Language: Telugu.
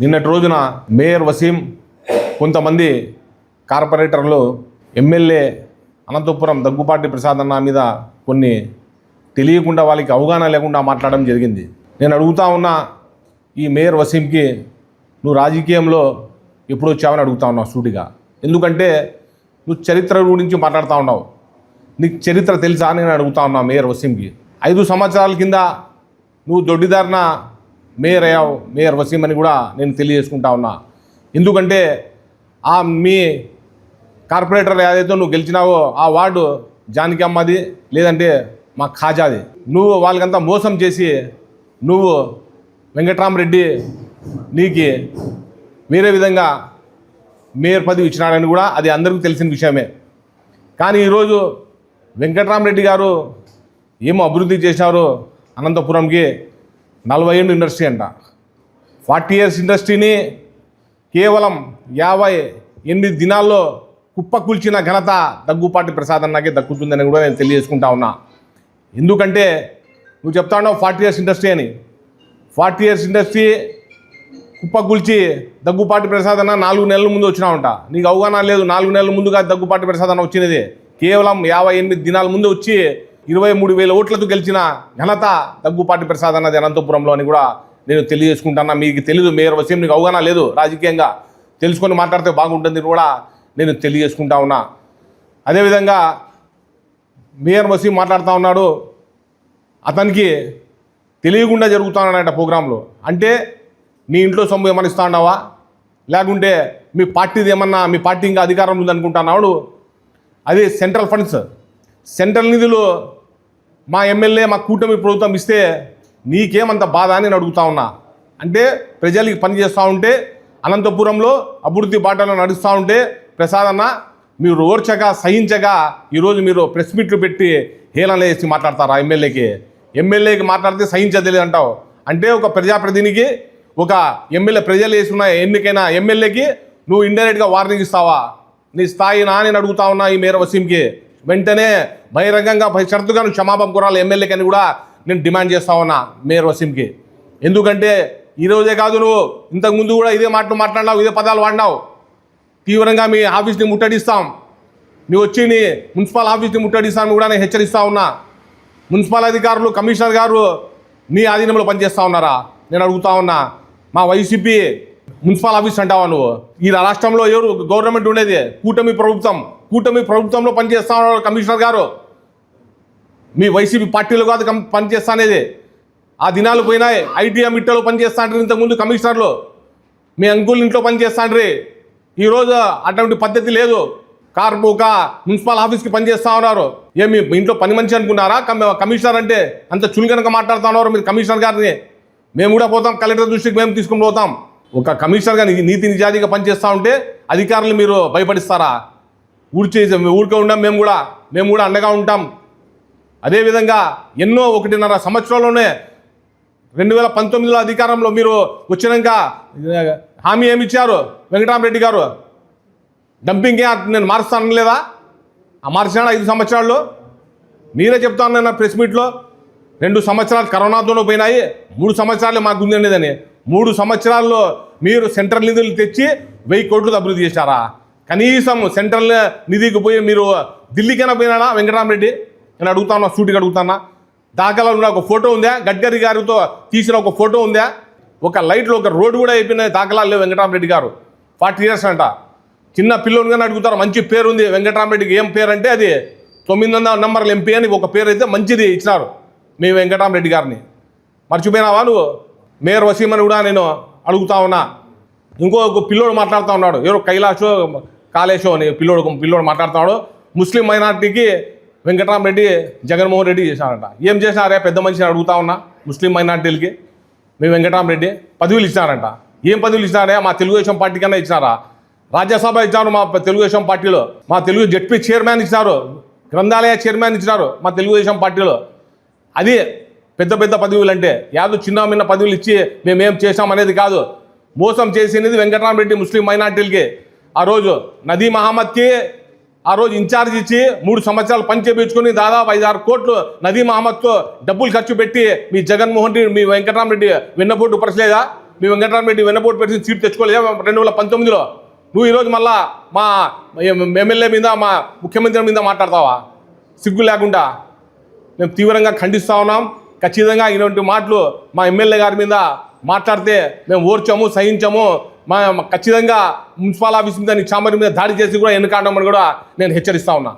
నిన్నటి రోజున మేయర్ వసీం కొంతమంది కార్పొరేటర్లు ఎమ్మెల్యే అనంతపురం దగ్గుపాటి ప్రసాద్ అన్న మీద కొన్ని తెలియకుండా వాళ్ళకి అవగాహన లేకుండా మాట్లాడడం జరిగింది. నేను అడుగుతా ఉన్న ఈ మేయర్ వసీంకి నువ్వు రాజకీయంలో ఎప్పుడు వచ్చావని అడుగుతా ఉన్నావు సూటిగా. ఎందుకంటే నువ్వు చరిత్ర గురించి మాట్లాడుతూ ఉన్నావు. నీకు చరిత్ర తెలుసా అని నేను అడుగుతా ఉన్నా మేయర్ వసీంకి. ఐదు సంవత్సరాల కింద నువ్వు దొడ్డిదారిన మేయర్ అయ్యావు మేయర్ వసీం అని కూడా నేను తెలియజేసుకుంటా ఉన్నా. ఎందుకంటే ఆ మీ కార్పొరేటర్ ఏదైతే నువ్వు గెలిచినావో ఆ వార్డు జానకి అమ్మది లేదంటే మా ఖాజాది. నువ్వు వాళ్ళకంతా మోసం చేసి నువ్వు వెంకట్రామరెడ్డి నీకు వేరే విధంగా మేయర్ పదవి ఇచ్చినాడని కూడా అది అందరికీ తెలిసిన విషయమే. కానీ ఈరోజు వెంకట్రామరెడ్డి గారు ఏమో అభివృద్ధి చేశారు అనంతపురంకి నలభై ఏళ్ళు ఇండస్ట్రీ అంట. ఫార్టీ ఇయర్స్ ఇండస్ట్రీని కేవలం యాభై ఎనిమిది దినాల్లో కుప్పకూల్చిన ఘనత దగ్గుపాటి ప్రసాద్ అన్నకే దక్కుతుందని కూడా నేను తెలియజేసుకుంటా ఉన్నా. ఎందుకంటే నువ్వు చెప్తా ఉన్నావు ఫార్టీ ఇయర్స్ ఇండస్ట్రీ అని. ఫార్టీ ఇయర్స్ ఇండస్ట్రీ కుప్పకూల్చి దగ్గుపాటి ప్రసాద్ అన్న నాలుగు నెలల ముందు వచ్చినావంట నీకు అవగాహన లేదు నాలుగు నెలల ముందుగా దగ్గుపాటి ప్రసాద్ అన్న వచ్చినది. కేవలం యాభై ఎనిమిది దినాల ముందు వచ్చి ఇరవై మూడు వేల ఓట్లతో గెలిచిన ఘనత దగ్గుపాటి ప్రసాద్ అన్నది అనంతపురంలో అని కూడా నేను తెలియజేసుకుంటాను? మీకు తెలియదు మేయర్ వసీం నీకు అవగాహన లేదు రాజకీయంగా తెలుసుకొని మాట్లాడితే బాగుంటుంది కూడా నేను తెలియజేసుకుంటా ఉన్నా. అదేవిధంగా మేయర్ వసీం మాట్లాడుతూ ఉన్నాడు అతనికి తెలియకుండా జరుగుతున్నాడట ప్రోగ్రాంలో. అంటే నీ ఇంట్లో సొమ్ము ఏమైనా ఇస్తా ఉన్నావా? లేకుంటే మీ పార్టీది ఏమన్నా మీ పార్టీ ఇంకా అధికారం ఉందనుకుంటున్నాడు అదే సెంట్రల్ ఫండ్స్ సెంట్రల్ నిధులు మా ఎమ్మెల్యే మా కూటమి ప్రభుత్వం ఇస్తే నీకేమంత బాధ అని నేను అడుగుతా ఉన్నా. అంటే ప్రజలకి పని చేస్తూ ఉంటే అనంతపురంలో అభివృద్ధి బాటలో నడుస్తూ ఉంటే ప్రసాద్ అన్న మీరు ఓర్చగా సహించగా ఈరోజు మీరు ప్రెస్ మీట్లు పెట్టి హేళన వేసి మాట్లాడతారా ఎమ్మెల్యేకి? ఎమ్మెల్యేకి మాట్లాడితే సహించదలేదు అంటావు. అంటే ఒక ప్రజాప్రతినిధికి ఒక ఎమ్మెల్యే ప్రజలు వేసుకున్న ఎన్నికైన ఎమ్మెల్యేకి నువ్వు ఇండైరెక్ట్గా వార్నింగ్ ఇస్తావా? నీ స్థాయి నా నేను అడుగుతా ఉన్నా ఈ మేర వసీంకి. వెంటనే బహిరంగంగా పై షరతుగా నువ్వు క్షమాపణ కోరాలి ఎమ్మెల్యేకి అని కూడా నేను డిమాండ్ చేస్తా ఉన్నా మేయర్ వసీంకి. ఎందుకంటే ఈరోజే కాదు నువ్వు ఇంతకుముందు కూడా ఇదే మాటలు మాట్లాడినావు ఇదే పదాలు వాడినావు. తీవ్రంగా మీ ఆఫీస్ని ముట్టడిస్తాం. నువ్వు వచ్చి నీ మున్సిపల్ ఆఫీస్ని ముట్టడిస్తామని కూడా నేను హెచ్చరిస్తా ఉన్నా. మున్సిపల్ అధికారులు కమిషనర్ గారు నీ ఆధీనంలో పనిచేస్తా ఉన్నారా? నేను అడుగుతా ఉన్నా. మా వైసీపీ మున్సిపల్ ఆఫీస్ అంటావా నువ్వు? ఈ రాష్ట్రంలో ఎవరు గవర్నమెంట్ ఉండేది? కూటమి ప్రభుత్వం. కూటమి ప్రభుత్వంలో పనిచేస్తా ఉన్నారు కమిషనర్ గారు. మీ వైసీపీ పార్టీలో కాదు పనిచేస్తా అనేది. ఆ దినాలు పోయినాయి. ఐటీఎం ఇట్టలో పనిచేస్తా అంటారు ఇంతకుముందు కమిషనర్లు. మీ అంకుల్ ఇంట్లో పనిచేస్తాండ్రి ఈరోజు అటువంటి పద్ధతి లేదు. కార్పు ఒక మున్సిపల్ ఆఫీస్కి పనిచేస్తా ఉన్నారు. ఏమి మీ ఇంట్లో పని మనిషి అనుకున్నారా? కమిషనర్ అంటే అంత చులుగనక మాట్లాడుతా ఉన్నారు మీరు కమిషనర్ గారిని. మేము కూడా పోతాం. కలెక్టర్ దృష్టికి మేము తీసుకుని పోతాం. ఒక కమిషనర్గా నీతి నిజాయితీగా పనిచేస్తూ ఉంటే అధికారులు మీరు భయపడిస్తారా? ఊడ్చే ఊరికే ఉండం మేము కూడా మేము కూడా అండగా ఉంటాం. అదేవిధంగా ఎన్నో ఒకటిన్నర సంవత్సరాల్లోనే రెండు వేల పంతొమ్మిదిలో అధికారంలో మీరు వచ్చినాక హామీ ఏమి ఇచ్చారు? వెంకటరామరెడ్డి గారు? డంపింగ్ నేను మారుస్తాను లేదా? ఆ మార్చినాడు ఐదు సంవత్సరాల్లో? మీరే చెప్తాను నేను ప్రెస్ మీట్లో రెండు సంవత్సరాలు కరోనాతోనే పోయినాయి మూడు సంవత్సరాలు మాకు ఉంది మూడు సంవత్సరాల్లో మీరు సెంట్రల్ నిధులు తెచ్చి వెయ్యి కోట్లు అభివృద్ధి చేశారా? కనీసం సెంట్రల్ నిధికి పోయి మీరు ఢిల్లీకైనా పోయినాడా వెంకటరామరెడ్డి? నేను అడుగుతాను సూటికి అడుగుతానా దాఖలా ఉన్న ఒక ఫోటో ఉందా? గడ్కరీ గారితో తీసిన ఒక ఫోటో ఉందా? ఒక లైట్లో ఒక రోడ్డు కూడా అయిపోయిన దాఖలాలు లేవు వెంకటరామరెడ్డి గారు. ఫార్టీ ఇయర్స్ అంట. చిన్న పిల్లోనిగానే అడుగుతారు మంచి పేరు ఉంది వెంకటరామరెడ్డికి ఏం పేరు అంటే అది. తొమ్మిది వందల నంబర్లు ఎంపీ అని ఒక పేరు అయితే మంచిది ఇచ్చినారు మీ వెంకటరామరెడ్డి గారిని. మర్చిపోయినావా నువ్వు? మేయర్ వసీం అని కూడా నేను అడుగుతా ఉన్నా. ఇంకో ఒక పిల్లోడు మాట్లాడుతూ ఉన్నాడు. ఎవరో కైలాషో కాళేశో అని పిల్లోడు పిల్లోడు మాట్లాడుతున్నాడు. ముస్లిం మైనార్టీకి వెంకటరామరెడ్డి జగన్మోహన్ రెడ్డి చేశారంట. ఏం చేశారే? పెద్ద మనిషిని అడుగుతా ఉన్నా ముస్లిం మైనార్టీలకి. మీ వెంకటరామరెడ్డి పదవులు ఇచ్చినారంట. ఏం పదవులు ఇచ్చినారే? మా తెలుగుదేశం పార్టీ కన్నా ఇచ్చినారా? రాజ్యసభ ఇచ్చారు మా తెలుగుదేశం పార్టీలో. మా తెలుగు జడ్పీ చైర్మన్ ఇచ్చినారు. గ్రంథాలయ చైర్మన్ ఇచ్చినారు మా తెలుగుదేశం పార్టీలో. అది పెద్ద పెద్ద పదవులు అంటే యాదో చిన్న మిన్న పదవులు ఇచ్చి మేమేం చేశాం అనేది కాదు. మోసం చేసినది వెంకటరామరెడ్డి ముస్లిం మైనార్టీలకి. ఆ రోజు నదీ మహమ్మద్కి ఆ రోజు ఇన్ఛార్జ్ ఇచ్చి మూడు సంవత్సరాలు పనిచేపించుకుని దాదాపు ఐదు ఆరు కోట్లు నదీ మహమ్మద్తో డబ్బులు ఖర్చు పెట్టి మీ జగన్మోహన్ రెడ్డి మీ వెంకటరామరెడ్డి వెన్నపోటు పరచలేదా? మీ వెంకటరామరెడ్డి వెన్నపోటు పెట్టి సీట్ తెచ్చుకోలేదా రెండు వేల పంతొమ్మిదిలో? నువ్వు ఈరోజు మళ్ళా మా ఎమ్మెల్యే మీద మా ముఖ్యమంత్రి మీద మాట్లాడతావా? సిగ్గు లేకుండా. మేము తీవ్రంగా ఖండిస్తా ఉన్నాం. ఖచ్చితంగా ఇటువంటి మాటలు మా ఎమ్మెల్యే గారి మీద మాట్లాడితే మేము ఓర్చాము సహించాము. మా ఖచ్చితంగా మున్సిపల్ ఆఫీస్ మీద చాంబర్ మీద దాడి చేసి కూడా ఎన్నికాడమని కూడా నేను హెచ్చరిస్తా ఉన్నా.